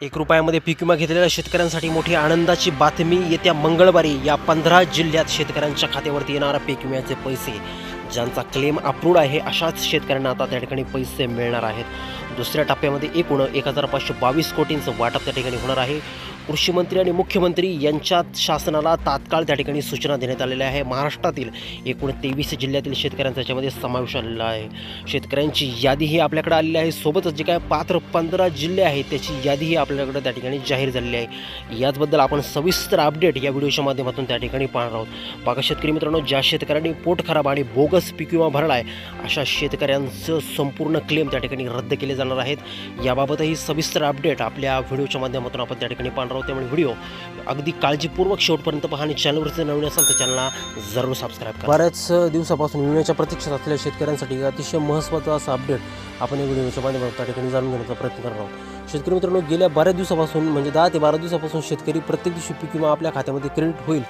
एक रुपयामध्ये पीक विमा घेतलेल्या शेतकऱ्यांसाठी मोठी आनंदाची बातमी. येत्या मंगळवारी या पंधरा जिल्ह्यात शेतकऱ्यांच्या खात्यावरती येणारा पीक विम्याचे पैसे ज्यांचा क्लेम अप्रूव्ड आहे अशाच शेतकऱ्यांना आता त्या ठिकाणी पैसे मिळणार आहेत. दुसऱ्या टप्प्यामध्ये एकूण एक हजार पाचशे बावीस कोटींचं वाटप त्या ठिकाणी होणार आहे. कृषीमंत्री आणि मुख्यमंत्री यांच्यात शासनाला तात्काळ त्या ठिकाणी सूचना देण्यात आलेल्या आहे. महाराष्ट्रातील एकूण तेवीस जिल्ह्यातील शेतकऱ्यांचा याच्यामध्ये समावेश आलेला आहे. शेतकऱ्यांची यादीही आपल्याकडे आलेली आहे. सोबतच जे काय पात्र पंधरा जिल्हे आहेत त्याची यादीही आपल्याकडे त्या ठिकाणी जाहीर झालेली आहे. याचबद्दल आपण सविस्तर अपडेट या व्हिडिओच्या माध्यमातून त्या ठिकाणी पाहणार आहोत. बघा शेतकरी मित्रांनो ज्या शेतकऱ्यांनी पोट खराब आणि बोगस पीक विमा भरला आहे अशा शेतकऱ्यांचं संपूर्ण क्लेम त्या ठिकाणी रद्द केले जाणार आहेत. याबाबतही सविस्तर अपडेट आपल्या व्हिडिओच्या माध्यमातून आपण त्या ठिकाणी पाहणार आहोत त्यामुळे व्हिडिओ अगदी काळजीपूर्वक शेवटपर्यंत पहा आणि चॅनलवरती नवीन असाल तर चॅनलला जरूर सबस्क्राईब करा. बऱ्याच दिवसापासून विम्याच्या प्रतीक्षेत असलेल्या शेतकऱ्यांसाठी अतिशय महत्त्वाचा असा अपडेट आपण या व्हिडिओच्या माध्यमातून त्या ठिकाणी जाणून घेण्याचा प्रयत्न करणार आहोत. शेतकरी मित्रांनो गेल्या बऱ्याच दिवसापासून म्हणजे दहा ते बारा दिवसापासून शेतकरी प्रत्येक दिवशी पीक विमा आपल्या खात्यामध्ये क्रेडिट होईल.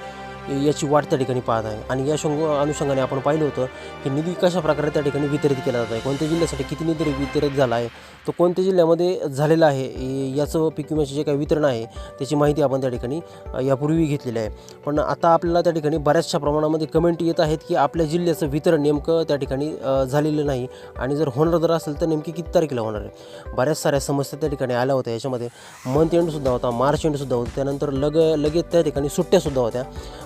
याची वाट त्या ठिकाणी पाहत आहे. आणि या शंग अनुषंगाने आपण पाहिलं होतं की निधी कशा प्रकारे त्या ठिकाणी वितरित केला जात आहे. कोणत्या जिल्ह्यासाठी किती निधी वितरित झाला आहे? तो कोणत्या जिल्ह्यामध्ये झालेला आहे? याचं पीक विम्याचे जे काही वितरण आहे त्याची माहिती आपण त्या ठिकाणी यापूर्वी घेतलेली आहे. पण आता आपल्याला त्या ठिकाणी बऱ्याचशा प्रमाणामध्ये कमेंट येत आहेत की आपल्या जिल्ह्याचं वितरण नेमकं त्या ठिकाणी झालेलं नाही. आणि जर होणार जर असेल तर नेमकी किती तारखेला होणार आहे? बऱ्याच साऱ्या समस्या त्या ठिकाणी आल्या होत्या. याच्यामध्ये मंथ एंडसुद्धा होता मार्च एंडसुद्धा होता. त्यानंतर लग लगेच त्या ठिकाणी सुट्ट्यासुद्धा होत्या.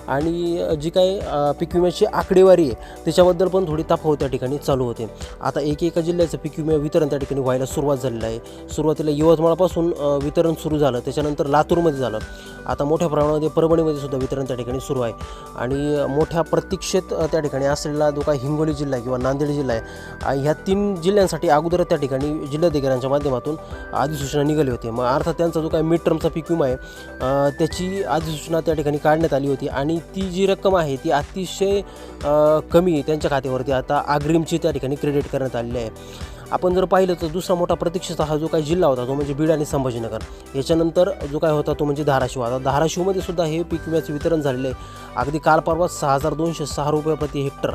आणि जी काही पीक विम्याची आकडेवारी आहे त्याच्याबद्दल पण थोडी तफावत त्या ठिकाणी चालू होते. आता एक एका जिल्ह्याचं पीक विमा वितरण त्या ठिकाणी व्हायला सुरुवात झालेलं आहे. सुरुवातीला यवतमाळपासून वितरण सुरू झालं. त्याच्यानंतर लातूरमध्ये झालं. आता मोठ्या प्रमाणामध्ये परभणीमध्ये सुद्धा वितरण त्या ठिकाणी सुरू आहे. आणि मोठ्या प्रतीक्षेत त्या ठिकाणी असलेला जो काही हिंगोली जिल्हा किंवा नांदेड जिल्हा आहे ह्या तीन जिल्ह्यांसाठी अगोदर त्या ठिकाणी जिल्हाधिकाऱ्यांच्या माध्यमातून अधिसूचना निघाली होती. मग अर्थात त्यांचा जो काही मिड टर्मचा पीक विमा आहे त्याची अधिसूचना त्या ठिकाणी काढण्यात आली होती. आणि ती जी रक्कम आहे ती अतिशय कमी त्यांच्या खात्यावरती आता अग्रिमची त्या ठिकाणी क्रेडिट करण्यात आलेली आहे. आपण जर पाहिलं तर दुसरा मोठा प्रतीक्षेचा हा जो काही जिल्हा होता तो म्हणजे बीड आणि संभाजीनगर. याच्यानंतर जो काय होता तो म्हणजे धाराशिव. आता धाराशिवमध्ये सुद्धा हे पीक विम्याचं वितरण झालेलं आहे. अगदी काल परवा सहा हजार दोनशे सहा रुपये प्रति हेक्टर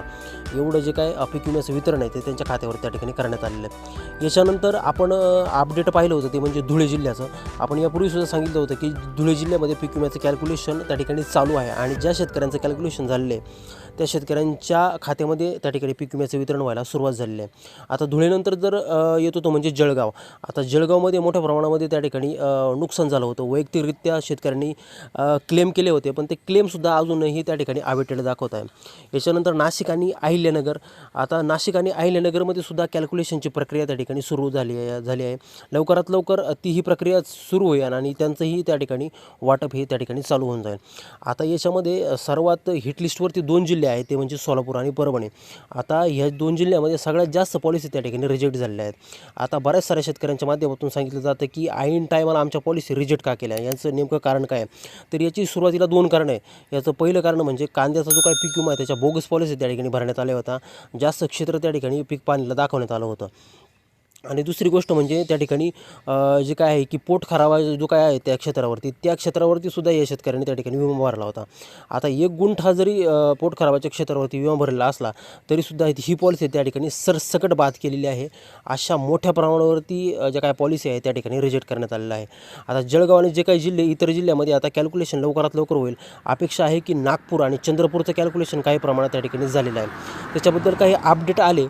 एवढं जे काय पीक विम्याचं वितरण आहे ते त्यांच्या खात्यावर त्या ठिकाणी करण्यात आलेलं आहे. याच्यानंतर आपण अपडेट पाहिलं होतं ते म्हणजे धुळे जिल्ह्याचं. आपण यापूर्वीसुद्धा सांगितलं होतं की धुळे जिल्ह्यामध्ये पीक विम्याचं कॅल्क्युलेशन त्या ठिकाणी चालू आहे आणि ज्या शेतकऱ्यांचं कॅल्क्युलेशन झालेलं आहे त्या शेतकऱ्यांच्या खात्यामध्ये त्या ठिकाणी पीक विम्याचं वितरण व्हायला सुरुवात झालेली आहे. आता धुळेनंतर जर नंतर येतो तो म्हणजे जळगाव. आता जळगावमध्ये मोठ्या प्रमाणामध्ये त्या ठिकाणी नुकसान झालं होतं. वैयक्तिकरित्या शेतकऱ्यांनी क्लेम केले होते पण ते क्लेमसुद्धा अजूनही त्या ठिकाणी आवेटेड दाखवत आहे. याच्यानंतर नाशिक आणि अहिल्यानगर. आता नाशिक आणि अहिल्यानगरमध्ये सुद्धा कॅल्क्युलेशनची प्रक्रिया त्या ठिकाणी सुरू झाली आहे झाली आहे. लवकरात लवकर ती ही प्रक्रिया सुरू होईल आणि त्यांचंही त्या ठिकाणी वाटप हे त्या ठिकाणी चालू होऊन जाईल. आता याच्यामध्ये सर्वात हिटलिस्टवरती दोन जिल्हे आहेत ते म्हणजे सोलापूर आणि परभणी. आता ह्या दोन जिल्ह्यामध्ये सगळ्यात जास्त पॉलिसी त्या ठिकाणी रिजेक्ट झालेल्या आहेत. आता बऱ्याच साऱ्या शेतकऱ्यांच्या माध्यमातून सांगितलं जातं की ऐन टायमाला आमच्या पॉलिसी रिजेक्ट का केल्या? यांचं नेमकं कारण काय आहे? तर याची सुरुवातीला दोन कारणं आहे याचं पहिलं कारण म्हणजे कांद्याचा जो काही पीक विमा आहे त्याच्या बोगस पॉलिसी त्या ठिकाणी भरण्यात आल्या होता जास्त क्षेत्र त्या ठिकाणी पीक पाणीला दाखवण्यात आलं होतं. आणि दुसरी गोष्ट म्हणजे त्या ठिकाणी जे काय आहे की पोट खराबा जो काय आहे त्या क्षेत्रावरती त्या क्षेत्रावरती सुद्धा या शेतकऱ्यांनी त्या ठिकाणी विमा भरला होता. आता एक गुंठा जरी पोट खराबाच्या क्षेत्रावरती विमा भरलेला असला तरीसुद्धा ही पॉलिसी त्या ठिकाणी सरसकट बाद केलेली आहे. अशा मोठ्या प्रमाणावरती ज्या काय पॉलिसी आहे त्या ठिकाणी रिजेक्ट करण्यात आलेलं आहे. आता जळगाव आणि जे काही जिल्हे इतर जिल्ह्यामध्ये आता कॅल्क्युलेशन लवकरात लवकर होईल. अपेक्षा आहे की नागपूर आणि चंद्रपूरचं कॅल्क्युलेशन काही प्रमाणात त्या ठिकाणी झालेलं आहे. त्याच्याबद्दल काही अपडेट आले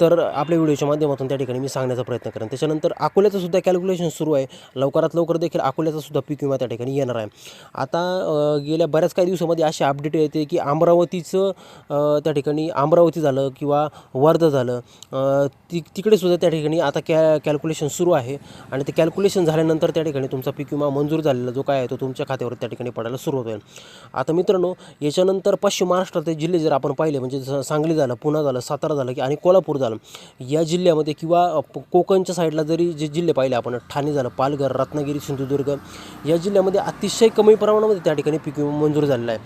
तर आपल्या व्हिडिओच्या माध्यमातून त्या ठिकाणी मी सांगण्याचा प्रयत्न करेन. त्याच्यानंतर अकोल्याचं सुद्धा कॅल्क्युलेशन सुरू आहे. लवकरात लवकर देखील अकोल्याचा सुद्धा पीक विमा त्या ठिकाणी येणार आहे. आता गेल्या बऱ्याच काही दिवसामध्ये अशी अपडेट येते की अमरावतीचं त्या ठिकाणी अमरावती झालं किंवा वर्धा झालं. अ, ति तिकडे सुद्धा त्या ठिकाणी आता कॅ कॅल्क्युलेशन सुरू आहे. आणि ते कॅल्क्युलेशन झाल्यानंतर त्या ठिकाणी तुमचा पीक विमा मंजूर झालेला जो काय आहे तो तुमच्या खात्यावर त्या ठिकाणी पडायला सुरू होतो आता मित्रांनो याच्यानंतर पश्चिम महाराष्ट्रातले जिल्हे जर आपण पाहिले म्हणजे जसं सांगली झालं पुणा झालं सातारा झालं की आणि कोल्हापूर झालं. या जिल्ह्यामध्ये किंवा कोकणच्या साईडला जरी जे जिल्हे पाहिले आपण ठाणे झालं पालघर रत्नागिरी सिंधुदुर्ग या जिल्ह्यामध्ये अतिशय कमी प्रमाणामध्ये त्या ठिकाणी पीक विमा मंजूर झालेला आहे.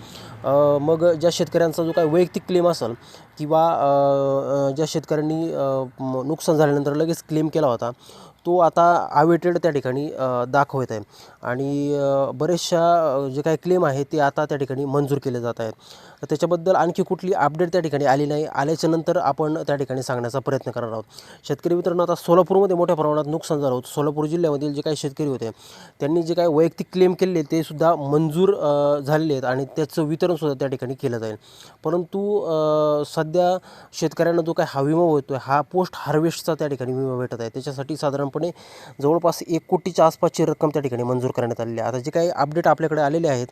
मग ज्या शेतकऱ्यांचा जो काही वैयक्तिक क्लेम असेल किंवा ज्या शेतकऱ्यांनी नुकसान झाल्यानंतर लगेच क्लेम केला होता तो आता आवेटेड त्या ठिकाणी दाखवत आहे. आणि बरेचशा जे काही क्लेम आहे ते आता त्या ठिकाणी मंजूर केले जात आहेत. त्याच्याबद्दल आणखी कुठली अपडेट त्या ठिकाणी आली नाही आल्याच्यानंतर आपण त्या ठिकाणी सांगण्याचा प्रयत्न करणार आहोत. शेतकरी मित्रांनो आता सोलापूरमध्ये मोठ्या प्रमाणात नुकसान झालं होतं. सोलापूर जिल्ह्यामधील जे काही शेतकरी होते त्यांनी जे काही वैयक्तिक क्लेम केले ते सुद्धा मंजूर झालेले आहेत आणि त्याचं वितरणसुद्धा त्या ठिकाणी केलं जाईल. परंतु सध्या शेतकऱ्यांना जो काही हा विमा होतो आहे हा पोस्ट हार्वेस्टचा त्या ठिकाणी विमा भेटत आहे. त्याच्यासाठी साधारणपणे जवळपास एक कोटीच्या आसपासची रक्कम त्या ठिकाणी मंजूर करण्यात आलेली आहे. आता जे काही अपडेट आपल्याकडे आलेले आहेत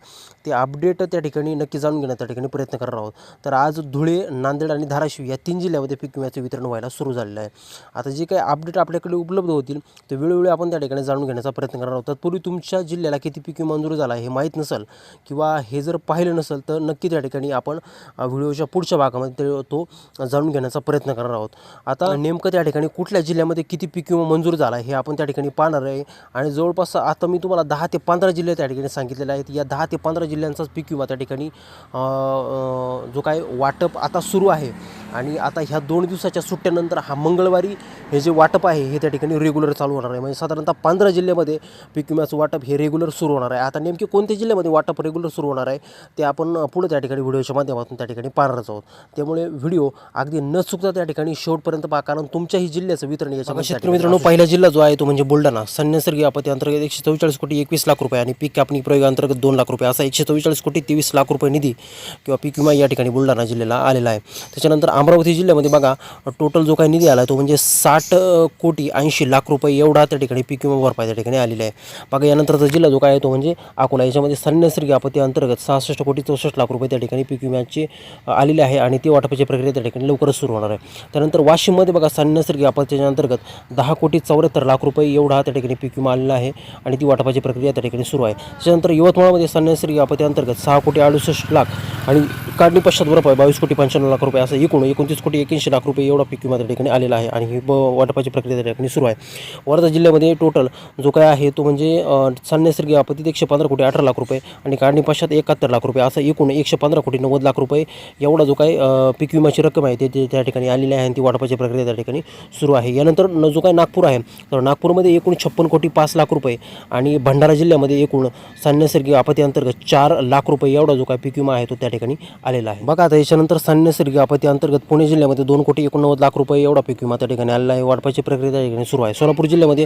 ते अपडेट त्या ठिकाणी नक्की जाणून घेण्यात त्या ठिकाणी प्रयत्न करणार आहोत. तर आज धुळे नांदेड आणि धाराशिव या तीन जिल्ह्यामध्ये पीक विम्याचं वितरण व्हायला सुरू झालेलं आहे. आता जे काही अपडेट आपल्याकडे उपलब्ध होतील ते वेळोवेळी आपण त्या ठिकाणी जाणून घेण्याचा प्रयत्न करणार आहोत. तत्पूर्वी तुमच्या जिल्ह्याला किती पीक विमा मंजूर झाला हे माहीत नसेल किंवा हे जर पाहिलं नसेल तर नक्की त्या ठिकाणी आपण व्हिडिओच्या पुढच्या भागामध्ये तो जाणून घेण्याचा प्रयत्न करणार आहोत. आता नेमकं त्या ठिकाणी कुठल्या जिल्ह्यामध्ये किती पीक विमा मंजूर झाला हे आपण त्या ठिकाणी पाहणार आहे. आणि जवळपास आता मी तुम्हाला दहा ते पंधरा जिल्हे त्या ठिकाणी सांगितलेले आहेत. या दहा ते पंधरा जिल्ह्यांचाच पीक विमा त्या ठिकाणी जो काय वाटप आता सुरू आहे. आणि आता ह्या दोन दिवसाच्या सुट्ट्यानंतर हा मंगळवारी हे जे वाटप आहे हे त्या ठिकाणी रेग्युलर चालू होणार आहे. म्हणजे साधारणतः पंधरा जिल्ह्यामध्ये पीक विम्याचं वाटप हे रेग्युलर सुरू होणार आहे. आता नेमके कोणत्या जिल्ह्यामध्ये वाटप रेग्युलर सुरू होणार आहे ते आपण पुढे त्या ठिकाणी व्हिडिओच्या माध्यमातून त्या ठिकाणी पाहणारच आहोत. त्यामुळे व्हिडिओ अगदी न चुकता त्या ठिकाणी शेवटपर्यंत पहा कारण तुमच्याही जिल्ह्याचं वितरण याच्या मित्रांनो पहिला जिल्हा जो आहे तो म्हणजे बुलढाणा. सन्यासर्गी आपत्ती अंतर्गत एकशे चव्वेचाळीस कोटी एकवीस लाख रुपये आणि पीक कापणी प्रयोग अंतर्गत दोन लाख रुपये असा एकशे चव्वेचाळीस कोटी तेवीस लाख रुपये निधी किंवा पीक विमा या ठिकाणी बुलढाणा जिल्ह्याला आलेला आहे. त्याच्यानंतर अमरावती जिल्ह्यामध्ये बघा टोटल जो काही निधी आला आहे तो म्हणजे साठ कोटी ऐंशी लाख रुपये एवढा त्या ठिकाणी पीक विमा भरपाई त्या ठिकाणी आलेला आहे. बघा यानंतरचा जिल्हा जो काय आहे तो म्हणजे अकोला. याच्यामध्ये सन्यासर्गी आपत्ती अंतर्गत सहासष्ट कोटी चौसष्ट लाख रुपये त्या ठिकाणी पीक विम्याचे आलेले आहे आणि ते वाटपाची प्रक्रिया त्या ठिकाणी लवकरच सुरू होणार आहे. त्यानंतर वाशिममध्ये बघा सन्यासर्गी आपत्तीच्या अंतर्गत दहा कोटी पंच्याहत्तर लाख रुपये एवढा त्या ठिकाणी पीक विमा आलेला आहे आणि ती वाटपाची प्रक्रिया त्या ठिकाणी सुरू आहे. त्याच्यानंतर यवतमाळमध्ये सन्यासरी आपत्ती अंतर्गत सहा कोटी अडुसष्ट लाख आणि काढणी पश्चात भरपाई बावीस कोटी पंच्याण्णव लाख रुपये असं एकूण एकोणतीस कोटी एक्याऐंशी लाख रुपये एवढा पीक विमा त्या ठिकाणी आलेला आहे आणि ही ब वाटपाची प्रक्रिया त्या ठिकाणी सुरू आहे. वर्धा जिल्ह्यामध्ये टोटल जो काय आहे तो म्हणजे सन्यासर्गी आपत्तीत एकशे पंधरा कोटी अठरा लाख रुपये आणि काढणी पश्चात एकाहत्तर लाख रुपये असं एकूण एकशे पंधरा कोटी नव्वद लाख रुपये एवढा जो काय पीक विम्याची रक्कम आहे ते त्या ठिकाणी आलेली आहे आणि ती वाटपाची प्रक्रिया त्या ठिकाणी सुरू आहे. यानंतर न- जो काय नागपूर आहे तर नागपूरमध्ये एकूण छप्पन कोटी पाच लाख रुपये आणि भंडारा जिल्ह्यामध्ये एकूण सन्यासर्गी आपत्ती अंतर्गत चार लाख रुपये एवढा जो काय पीक विमा आहे तो त्या ठिकाणी आलेला आहे. बघा आता याच्यानंतर सन्यासर्गी आपत्ती अंतर्गत पुणे जिल्ह्यामध्ये दोन कोटी एकोणनव्वद लाख रुपये एवढा पीक विमा त्या ठिकाणी आलेला आहे. वाटपाची प्रक्रिया त्या ठिकाणी सुरू आहे. सोलापूर जिल्ह्यामध्ये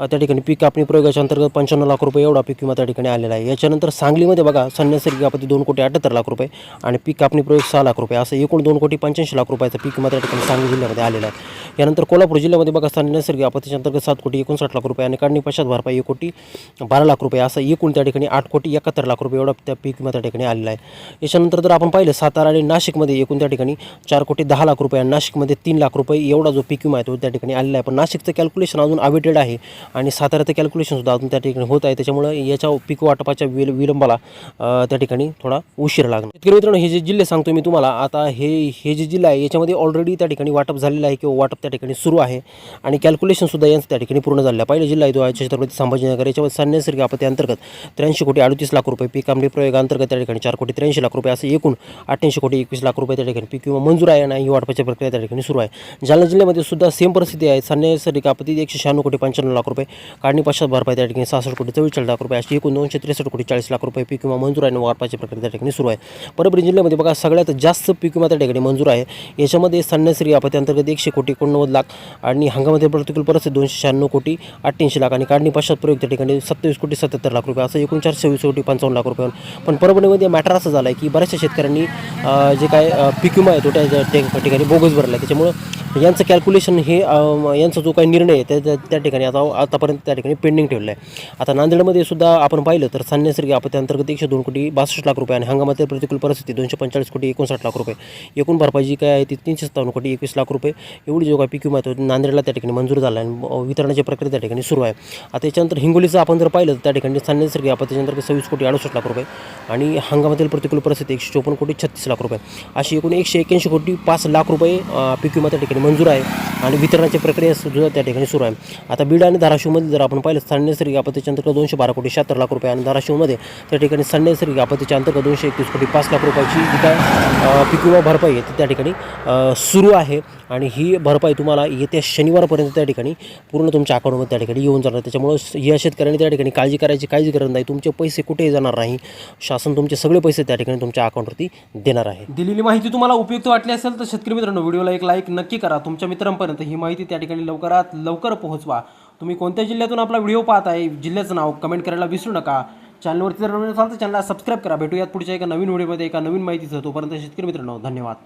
त्या ठिकाणी पीक कापणी प्रयोगाच्या अंतर्गत पंच्याण्णव लाख रुपये एवढा पीक विमा त्या ठिकाणी आलेला आहे. याच्यानंतर सांगलीमध्ये बघा सन्यासर्गी आपत्ती दोन कोटी अठ्याहत्तर लाख रुपये आणि पीक कापणी प्रयोग सहा लाख रुपये. असं एकूण दोन कोटी पंच्याऐंशी लाख रुपयाचा पीक विमा त्या ठिकाणी सांगली जिल्ह्यामध्ये आलेला आहे. यानंतर कोल्हापूर जिल्ह्यामध्ये बघा सन्यासर्गी आपत्तीच्या अंतर्गत सात कोटी एकोणसाठ लाख रुपये आणि काढणी पश्चात भरपाई एक कोटी बारा लाख रुपये असं एकूण त्या ठिकाणी आठ कोटी एकाहत्तर लाख रुपये एवढा त्या पीक विमा त्या ठिकाणी आलेला आहे. याच्यानंतर जर आपण पाहिलं सातारा आणि नाशिकमध्ये एकूण त्या ठिकाणी चार कोटी दहा लाख रुपये आणि नाशिकमध्ये तीन लाख रुपये एवढा जो पीक विमा आहे तो त्या ठिकाणी आलेला आहे. पण नाशिकचं कॅल्क्युलेशन अजून अवेटेड आहे आणि साताऱ्याचं कॅल्क्युलेशनसुद्धा अजून त्या ठिकाणी होत आहे. त्याच्यामुळे याच्या पीक वाटपाच्या विल विलंबाला त्या ठिकाणी थोडा उशीर लागणार. शेतकरी मित्रांनो हे जे जिल्हे सांगतो मी तुम्हाला आता हे हे जे जिल्हा आहे याच्यामध्ये ऑलरेडी त्या ठिकाणी वाटप झालेलं आहे किंवा वाटप त्या ठिकाणी सुरू आहे. आणि कॅल्क्युलेशनसुद्धा यांचं त्या ठिकाणी पूर्ण झालं आहे. पहिला जिल्हा आहे जो आहे छत्रपती संभाजीनगर याच्यावर सन्यासर्गी आपत्ती अंतर्गत त्र्याऐंशी कोटी अडतीस लाख रुपये पीक आंबे प्रयोग अंतर्गत त्या ठिकाणी चार कोटी त्र्याऐंशी लाख रुपये असं एकूण अठ्ठ्याऐंशी कोटी एकवीस लाख रुपये त्या ठिकाणी पीक किंवा मंजूर आहे आणि ही वाटपाची प्रक्रिया त्या ठिकाणी सुरू आहे. जालना जिल्ह्यामध्ये सुद्धा सेम परिस्थिती आहे. सन्यासर्गी आपत्ती एकशे शहाण्णव कोटी पंच्याण्णव लाख रुपये काढणी पश्चात भरपाई त्या ठिकाणी सहासष्ट कोटी चव्वेचाळीस लाख रुपये अशी एकूण दोनशे त्रेसष्ट कोटी चाळीस लाख रुपये पीक किंवा मंजूर आहे आणि वाटपाची प्रक्रिया त्या ठिकाणी सुरू आहे. परभणी जिल्ह्यामध्ये बघा सगळ्यात जास्त पीक विमा त्या ठिकाणी मंजूर आहे. याच्यामध्ये सन्यासरी आपत्ती अंतर्गत एकशे कोटी एकोणनव्वद लाख आणि हंगामातील प्रतिकूल परिस्थिती दोनशे शहाण्णव कोटी अठ्ठ्याऐंशी लाख आणि काढणी पश्चात प्रयोग त्या ठिकाणी सत्तावीस कोटी सत्याहत्तर लाख रुपये असं एकूण चारशे वीस कोटी पंचावन्न लाख रुपये. पण परभणीमध्ये मॅटर असं झालं आहे की बऱ्याचशा शेतकऱ्यांनी जे काय पिक्युमा पीक विमा आहे तो त्या त्या ठिकाणी बोगस भरला आहे त्याच्यामुळं यांचं कॅल्क्युलेशन हे यांचा जो काही निर्णय आहे त्या त्या- ठिकाणी आता आतापर्यंत त्या ठिकाणी पेंडिंग ठेवलं आहे आता नांदेडमध्ये सुद्धा आपण पाहिलं तर सन्यासर्गी आपत्यांतर्गत एकशे दोन कोटी बासष्ट लाख रुपये आणि हंगामातील प्रतिकूल परिस्थिती दोनशे पंचाळीस कोटी एकोणसाठ लाख रुपये. एकूण भरपाई जी काय आहे ती तीनशे सत्तावन्न कोटी एकवीस लाख रुपये. एवढी जो पी पीक विमा तो नांदेडला त्या ठिकाणी मंजूर झाला आहे आणि वितरणाची प्रक्रिया त्या ठिकाणी सुरू आहे. आता त्याच्यानंतर हिंगोलीचं आपण जर पाहिलं तर त्या ठिकाणी सन्यासर्गी आपत्तीच्या अंतर्गत सव्वीस कोटी अडुसष्ट लाख रुपये आणि हंगामातील प्रतिकूल परिस्थिती एकशे चोपन्न कोटी छत्तीस लाख रुपये. अशी एकूण एकशे एक्याऐंशी कोटी पाच लाख रुपये पी पीक त्या ठिकाणी मंजूर आहे आणि वितरणाची प्रक्रिया सुद्धा त्या ठिकाणी सुरू आहे. आता बीड आणि धाराशिवमध्ये जर आपण पाहिलं स्थानिक आपत्तीच्या अंतर्गत दोनशे बारा कोटी शहात्तर लाख रुपये आणि धाराशिवमध्ये त्या ठिकाणी स्थानिक आपत्तीच्या अंतर्गत दोनशे एकवीस कोटी पाच लाख रुपयाची जी काय अ, भरपाई आहे ती त्या ठिकाणी सुरू आहे आणि ही भरपाई तुम्हाला येत्या शनिवारपर्यंत त्या ठिकाणी पूर्ण तुमच्या अकाउंटमध्ये त्या ठिकाणी येऊन जाणार. त्याच्यामुळं या शेतकऱ्यांनी त्या ठिकाणी काळजी करायची काळजी गरज नाही. तुमचे पैसे कुठेही जाणार नाही. शासन तुमचे सगळे पैसे त्या ठिकाणी तुमच्या अकाउंटवरती देणार आहे. दिलेली माहिती तुम्हाला उपयुक्त वाटली असेल तर शेतकरी मित्रांनो व्हिडिओला एक लाईक नक्की करा. तुमच्या मित्रांपर्यंत ही माहिती त्या ठिकाणी लवकरात लवकर पोहोचवा. तुम्ही कोणत्या जिल्ह्यातून आपला व्हिडिओ पाहत आहे जिल्ह्याचं नाव कमेंट करायला विसरू नका. चॅनलवरती जर नवीन असाल तर चॅनलला सबस्क्राईब करा. भेटूयात पुढच्या एका नवीन व्हिडिओमध्ये एका नवीन माहितीचं तोपर्यंत शेतकरी मित्रांनो धन्यवाद.